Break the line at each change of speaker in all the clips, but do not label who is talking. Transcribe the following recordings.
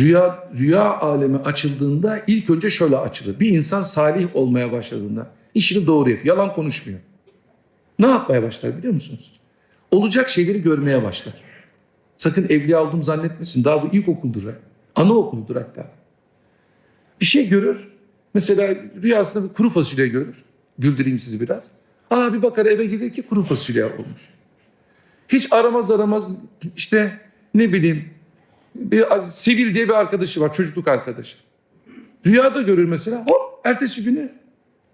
Rüya, rüya alemi açıldığında ilk önce şöyle açılır. Bir insan salih olmaya başladığında işini doğru yapıyor. Yalan konuşmuyor. Ne yapmaya başlar biliyor musunuz? Olacak şeyleri görmeye başlar. Sakın evliya oldum zannetmesin. Daha bu ilkokuldur. Anaokuludur hatta. Bir şey görür. Mesela rüyasında bir kuru fasulye görür. Güldüreyim sizi biraz. Aa bir bakar eve gider ki kuru fasulye olmuş. Hiç aramaz aramaz işte ne bileyim bir Sevil diye bir arkadaşı var çocukluk arkadaşı. Rüyada görür mesela hop ertesi günü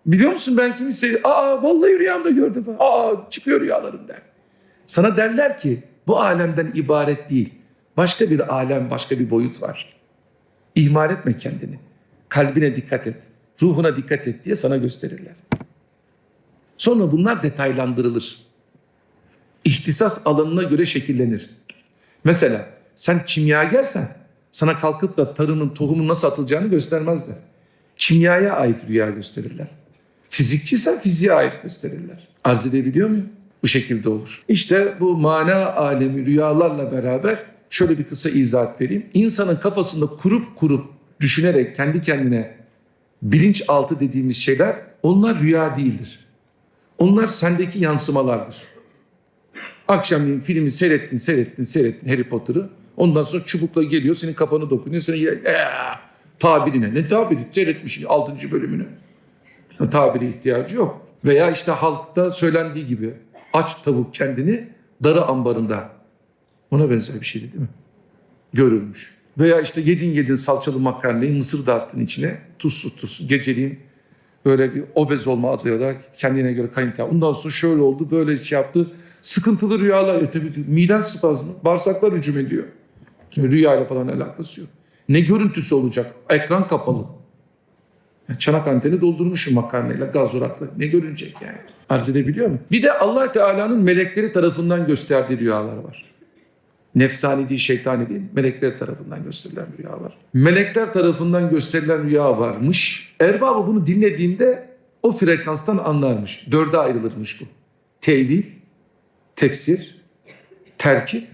biliyor musun ben kimi Sevil? Aa vallahi rüyamda gördüm. Aa çıkıyor rüyalarım der. Sana derler ki bu alemden ibaret değil. Başka bir alem, başka bir boyut var. İhmal etme kendini. Kalbine dikkat et. Ruhuna dikkat et diye sana gösterirler. Sonra bunlar detaylandırılır. İhtisas alanına göre şekillenir. Mesela sen kimyagersen sana kalkıp da tarının tohumun nasıl atılacağını göstermezler. Kimyaya ait rüya gösterirler. Fizikçiysen fiziğe ait gösterirler. Arz edebiliyor muyum? Bu şekilde olur. İşte bu mana alemi rüyalarla beraber şöyle bir kısa izahat vereyim. İnsanın kafasında kurup kurup düşünerek kendi kendine bilinçaltı dediğimiz şeyler onlar rüya değildir. Onlar sendeki yansımalardır. Akşamleyin filmi seyrettin, seyrettin, seyrettin Harry Potter'ı. Ondan sonra çubukla geliyor, senin kafanı dokunuyor. Senin ee, tabirine. Ne tabiri? Seyretmiş 6. bölümünü. Tabiri ihtiyacı yok. Veya işte halkta söylendiği gibi aç tavuk kendini darı ambarında. Ona benzer bir şeydi değil mi? Görürmüş. Veya işte yedin yedin salçalı makarnayı mısır dağıttın içine tuzsuz tuzsuz geceliğin böyle bir obez olma adıyla kendine göre kayıntıya. Ondan sonra şöyle oldu böyle şey yaptı. Sıkıntılı rüyalar. E tabii miden spazmı. Bağırsaklar hücum ediyor. Rüyayla falan alakası yok. Ne görüntüsü olacak? Ekran kapalı. Çanak anteni doldurmuşum makarnayla, gazorakla. Ne görünecek yani? Arz edebiliyor mu? Bir de allah Teala'nın melekleri tarafından gösterdiği rüyalar var. Nefsani değil, şeytani değil. Melekler tarafından gösterilen rüya var. Melekler tarafından gösterilen rüya varmış. Erbabı bunu dinlediğinde o frekanstan anlarmış. Dörde ayrılırmış bu. Tevil, tefsir, terkip,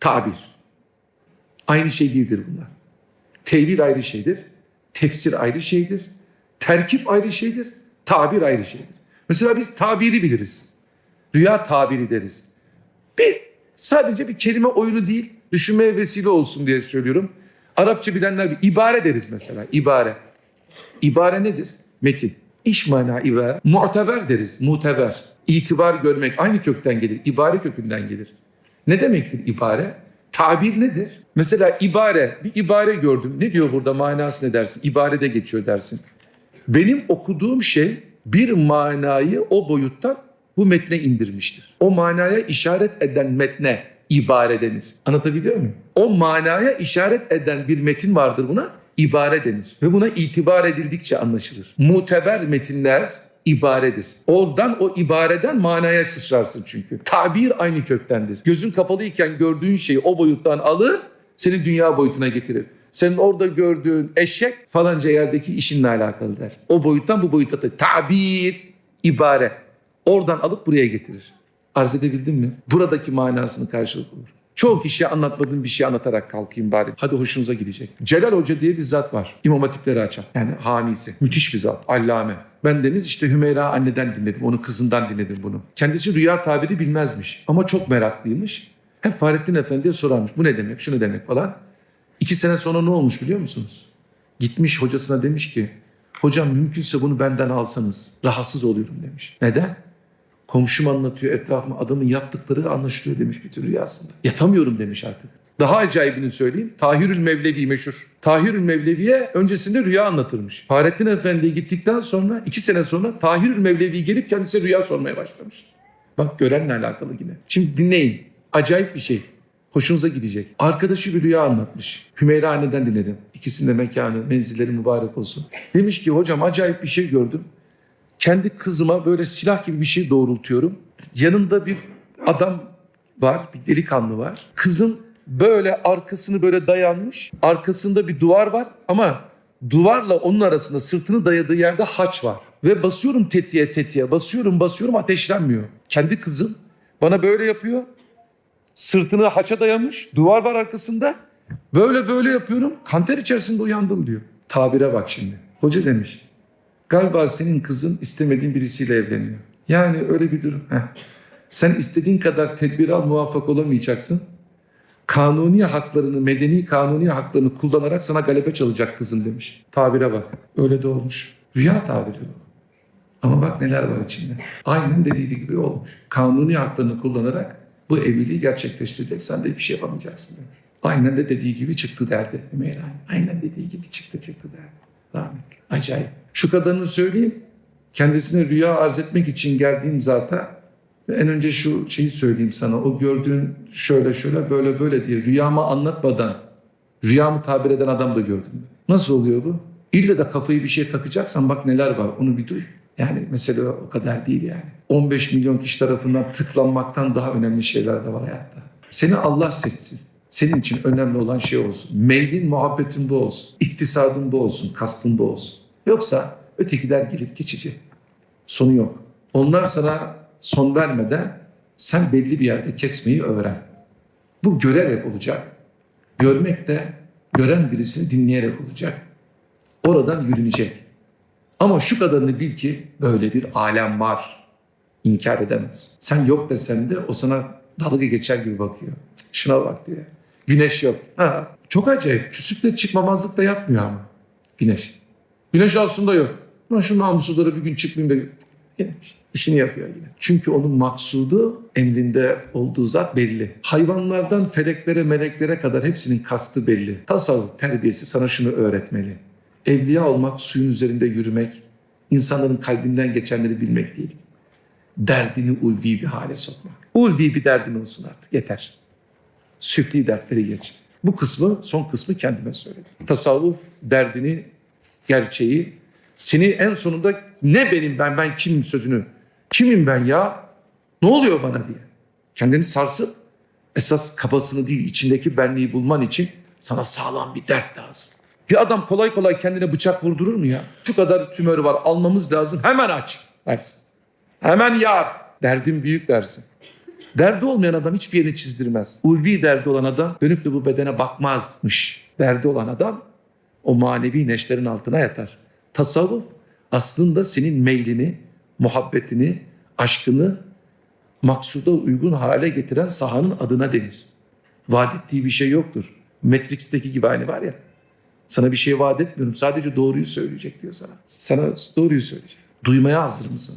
tabir. Aynı şey değildir bunlar. Tevil ayrı şeydir. Tefsir ayrı şeydir. Terkip ayrı şeydir. Tabir ayrı şeydir. Mesela biz tabiri biliriz. Rüya tabiri deriz. Bir sadece bir kelime oyunu değil, düşünmeye vesile olsun diye söylüyorum. Arapça bilenler bir ibare deriz mesela. İbare. İbare nedir? Metin. İş mana ibare. Muteber deriz. Muteber. İtibar görmek aynı kökten gelir. İbare kökünden gelir. Ne demektir ibare? Tabir nedir? Mesela ibare, bir ibare gördüm. Ne diyor burada manası ne dersin? İbarede geçiyor dersin. Benim okuduğum şey bir manayı o boyuttan bu metne indirmiştir. O manaya işaret eden metne ibare denir. Anlatabiliyor muyum? O manaya işaret eden bir metin vardır buna ibare denir. Ve buna itibar edildikçe anlaşılır. Muteber metinler ibaredir. Oradan o ibareden manaya sıçrarsın çünkü. Tabir aynı köktendir. Gözün kapalıyken gördüğün şeyi o boyuttan alır, seni dünya boyutuna getirir. Senin orada gördüğün eşek falanca yerdeki işinle alakalı der. O boyuttan bu boyuta da tabir, ibare. Oradan alıp buraya getirir. Arz edebildim mi? Buradaki manasını karşılık olur. Çoğu kişiye anlatmadığım bir şey anlatarak kalkayım bari. Hadi hoşunuza gidecek. Celal Hoca diye bir zat var. İmam hatipleri açan. Yani hamisi. Müthiş bir zat. Allame. Ben deniz işte Hümeyra anneden dinledim. Onun kızından dinledim bunu. Kendisi rüya tabiri bilmezmiş. Ama çok meraklıymış. Hep Fahrettin Efendi'ye sorarmış. Bu ne demek, şu ne demek falan. İki sene sonra ne olmuş biliyor musunuz? Gitmiş hocasına demiş ki hocam mümkünse bunu benden alsanız rahatsız oluyorum demiş. Neden? Komşum anlatıyor etrafıma adamın yaptıkları anlaşılıyor demiş bütün rüyasında. Yatamıyorum demiş artık. Daha acayibini söyleyeyim. Tahirül Mevlevi meşhur. Tahirül Mevlevi'ye öncesinde rüya anlatırmış. Fahrettin Efendi'ye gittikten sonra iki sene sonra Tahirül Mevlevi gelip kendisine rüya sormaya başlamış. Bak görenle alakalı yine. Şimdi dinleyin. Acayip bir şey. Hoşunuza gidecek. Arkadaşı bir rüya anlatmış. Hümeyra anneden dinledim. İkisinin de mekanı, menzilleri mübarek olsun. Demiş ki hocam acayip bir şey gördüm. Kendi kızıma böyle silah gibi bir şey doğrultuyorum. Yanında bir adam var, bir delikanlı var. Kızım böyle arkasını böyle dayanmış. Arkasında bir duvar var ama duvarla onun arasında sırtını dayadığı yerde haç var. Ve basıyorum tetiğe tetiğe, basıyorum basıyorum ateşlenmiyor. Kendi kızım bana böyle yapıyor. Sırtını haça dayamış, duvar var arkasında. Böyle böyle yapıyorum. Kanter içerisinde uyandım diyor. Tabire bak şimdi. Hoca demiş. Galiba senin kızın istemediğin birisiyle evleniyor. Yani öyle bir durum. Heh. Sen istediğin kadar tedbir al muvaffak olamayacaksın. Kanuni haklarını, medeni kanuni haklarını kullanarak sana galebe çalacak kızın demiş. Tabire bak. Öyle de olmuş. Rüya tabiri bu. Ama bak neler var içinde. Aynen dediği gibi olmuş. Kanuni haklarını kullanarak bu evliliği gerçekleştirecek. Sen de bir şey yapamayacaksın demiş. Aynen de dediği gibi çıktı derdi Meyran. Aynen dediği gibi çıktı çıktı derdi. Rahmetli. Acayip. Şu kadarını söyleyeyim. Kendisine rüya arz etmek için geldiğim zata ve en önce şu şeyi söyleyeyim sana. O gördüğün şöyle şöyle böyle böyle diye rüyamı anlatmadan rüyamı tabir eden adam da gördüm. Nasıl oluyor bu? İlle de kafayı bir şeye takacaksan bak neler var onu bir duy. Yani mesele o kadar değil yani. 15 milyon kişi tarafından tıklanmaktan daha önemli şeyler de var hayatta. Seni Allah seçsin. Senin için önemli olan şey olsun. Meylin, muhabbetin bu olsun. İktisadın bu olsun, kastın bu olsun. Yoksa ötekiler gelip geçici. Sonu yok. Onlar sana son vermeden sen belli bir yerde kesmeyi öğren. Bu görerek olacak. Görmek de gören birisini dinleyerek olacak. Oradan yürünecek. Ama şu kadarını bil ki böyle bir alem var. İnkar edemez. Sen yok desen de o sana dalga geçer gibi bakıyor. Şuna bak diyor. Güneş yok. Ha, çok acayip. Küsüple çıkmamazlık da yapmıyor ama. Güneş. Güneş aslında yok. Ama şu namussuzlara bir gün çıkmayayım da yine işini yapıyor yine. Çünkü onun maksudu emrinde olduğu zat belli. Hayvanlardan feleklere, meleklere kadar hepsinin kastı belli. Tasavvuf terbiyesi sana şunu öğretmeli. Evliya olmak, suyun üzerinde yürümek, insanların kalbinden geçenleri bilmek değil. Derdini ulvi bir hale sokmak. Ulvi bir derdin olsun artık yeter. Süfli dertleri geç. Bu kısmı, son kısmı kendime söyledim. Tasavvuf derdini, gerçeği, seni en sonunda ne benim ben, ben kimim sözünü, kimim ben ya, ne oluyor bana diye. Kendini sarsıp esas kafasını değil içindeki benliği bulman için sana sağlam bir dert lazım. Bir adam kolay kolay kendine bıçak vurdurur mu ya? Şu kadar tümörü var almamız lazım hemen aç dersin. Hemen yar. Derdin büyük dersin. Derdi olmayan adam hiçbir yerini çizdirmez. Ulvi derdi olan adam dönüp de bu bedene bakmazmış. Derdi olan adam o manevi neşterin altına yatar. Tasavvuf aslında senin meylini, muhabbetini, aşkını maksuda uygun hale getiren sahanın adına denir. Vaat ettiği bir şey yoktur. Matrix'teki gibi hani var ya. Sana bir şey vaat etmiyorum. Sadece doğruyu söyleyecek diyor sana. Sana doğruyu söyleyecek. Duymaya hazır mısın?